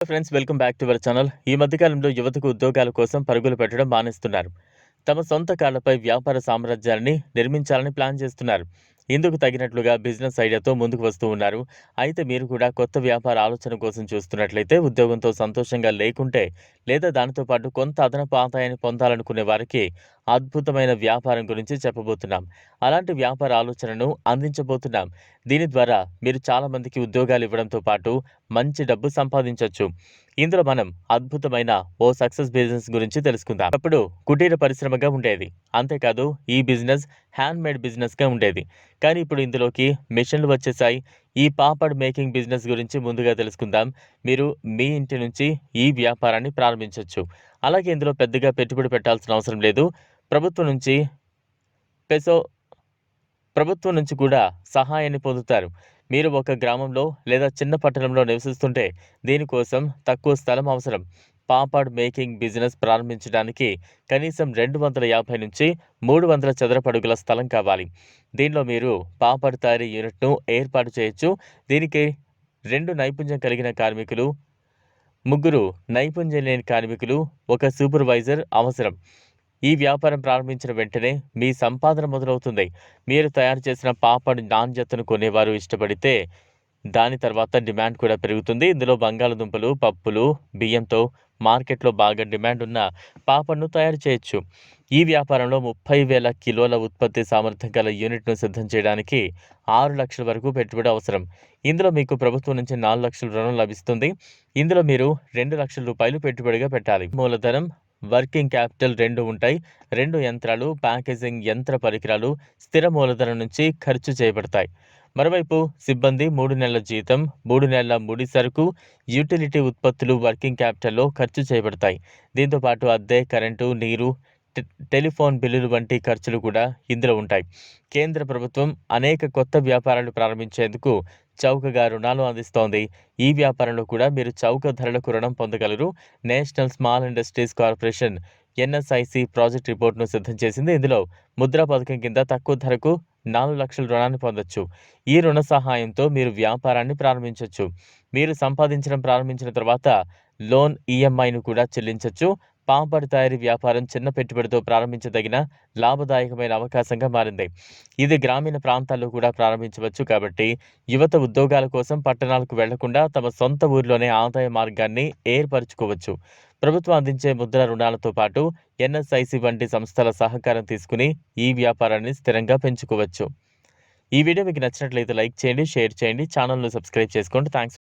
Friends welcome back to our channel ఈ మధ్యకాలంలో యువతకు ఉద్యోగాల కోసం పరుగులు పెట్టడం మానేస్తున్నారు. తమ సొంత కాళ్ళపై వ్యాపార సామ్రాజ్యాన్ని నిర్మించాలని ప్లాన్ చేస్తున్నారు. ఇందుకు తగినట్లుగా బిజినెస్ ఐడియాతో ముందుకు వస్తూ ఉన్నారు. అయితే మీరు కూడా కొత్త వ్యాపార ఆలోచన కోసం చూస్తున్నట్లయితే ఉద్యోగంతో సంతోషంగా లేకుంటే లేదా దానితో పాటు కొంత అదనపు ఆదాయాన్ని పొందాలనుకునే వారికి అద్భుతమైన వ్యాపారం గురించి చెప్పబోతున్నాం. అలాంటి వ్యాపార ఆలోచనను అందించబోతున్నాం. దీని ద్వారా మీరు చాలామందికి ఉద్యోగాలు ఇవ్వడంతో పాటు మంచి డబ్బు సంపాదించవచ్చు ఇందులో మనం అద్భుతమైన ఓ సక్సెస్ బిజినెస్ గురించి తెలుసుకుందాం. అప్పుడు కుటీర పరిశ్రమగా ఉండేది. అంతేకాదు ఈ బిజినెస్ హ్యాండ్ మేడ్ బిజినెస్గా ఉండేది. కానీ ఇప్పుడు ఇందులోకి మిషన్లు వచ్చేసాయి. ఈ పాపడ్ మేకింగ్ బిజినెస్ గురించి ముందుగా తెలుసుకుందాం. మీరు మీ ఇంటి నుంచి ఈ వ్యాపారాన్ని ప్రారంభించవచ్చు అలాగే ఇందులో పెద్దగా పెట్టుబడి పెట్టాల్సిన అవసరం లేదు. ప్రభుత్వం నుంచి పెసో ప్రభుత్వం నుంచి కూడా సహాయాన్ని పొందుతారు. మీరు ఒక గ్రామంలో లేదా చిన్న పట్టణంలో నివసిస్తుంటే దీనికోసం తక్కువ స్థలం అవసరం. పాపాడ్ మేకింగ్ బిజినెస్ ప్రారంభించడానికి కనీసం రెండు వందల యాభై నుంచి మూడు వందల చదరపడుగుల స్థలం కావాలి. దీనిలో మీరు పాపాడ్ తయారీ యూనిట్ను ఏర్పాటు చేయొచ్చు. దీనికి రెండు నైపుణ్యం కలిగిన కార్మికులు ముగ్గురు నైపుణ్యం లేని కార్మికులు ఒక సూపర్వైజర్ అవసరం. ఈ వ్యాపారం ప్రారంభించిన వెంటనే మీ సంపాదన మొదలవుతుంది. మీరు తయారు చేసిన పాపడ్ నాణ్యతను కొనేవారు ఇష్టపడితే దాని తర్వాత డిమాండ్ కూడా పెరుగుతుంది. ఇందులో బంగాళదుంపలు పప్పులు బియ్యంతో మార్కెట్లో బాగా డిమాండ్ ఉన్న పాపడ్ను తయారు చేయొచ్చు. ఈ వ్యాపారంలో ముప్పై వేల కిలోల ఉత్పత్తి సామర్థ్యం గల యూనిట్ను సిద్ధం చేయడానికి ఆరు లక్షల వరకు పెట్టుబడి అవసరం. ఇందులో మీకు ప్రభుత్వం నుంచి నాలుగు లక్షల రుణం లభిస్తుంది. ఇందులో మీరు రెండు లక్షల రూపాయలు పెట్టుబడిగా పెట్టాలి. మూలధనం వర్కింగ్ క్యాపిటల్ రెండు ఉంటాయి. రెండు యంత్రాలు ప్యాకేజింగ్ యంత్ర పరికరాలు స్థిర మూలధనం నుంచి ఖర్చు చేయబడతాయి. మరోవైపు సిబ్బంది మూడు నెలల జీతం మూడు నెలల ముడి సరుకు యూటిలిటీ ఉత్పత్తులు వర్కింగ్ క్యాపిటల్లో ఖర్చు చేయబడతాయి. దీంతో పాటు అద్దె కరెంటు నీరు టె- టెలిఫోన్ బిల్లులు వంటి ఖర్చులు కూడా ఇందులో ఉంటాయి. కేంద్ర ప్రభుత్వం అనేక కొత్త వ్యాపారాలు ప్రారంభించేందుకు చౌకగా రుణాలు అందిస్తోంది. ఈ వ్యాపారంలో కూడా మీరు చౌక ధరలకు రుణం పొందగలరు. National small industries corporation NSIC project రిపోర్ట్ను సిద్ధం చేసింది. ఇందులో ముద్రా పథకం కింద తక్కువ ధరకు నాలుగు లక్షల రుణాన్ని పొందొచ్చు. ఈ రుణ సహాయంతో మీరు వ్యాపారాన్ని ప్రారంభించవచ్చు మీరు సంపాదించడం ప్రారంభించిన తర్వాత లోన్ ఈఎంఐను కూడా చెల్లించవచ్చు పాంపడి తయారీ వ్యాపారం చిన్న పెట్టుబడితో ప్రారంభించదగిన లాభదాయకమైన అవకాశంగా మారింది. ఇది గ్రామీణ ప్రాంతాల్లో కూడా ప్రారంభించవచ్చు కాబట్టి యువత ఉద్యోగాల కోసం పట్టణాలకు వెళ్ళకుండా తమ సొంత ఊర్లోనే ఆదాయ మార్గాన్ని ఏర్పరచుకోవచ్చు. ప్రభుత్వం అందించే ముద్ర రుణాలతో పాటు ఎన్ఎస్ఐసి వంటి సంస్థల సహకారం తీసుకుని ఈ వ్యాపారాన్ని స్థిరంగా పెంచుకోవచ్చు. ఈ వీడియో మీకు నచ్చినట్లయితే లైక్ చేయండి షేర్ చేయండి ఛానల్ను సబ్స్క్రైబ్ చేసుకోండి. థ్యాంక్స్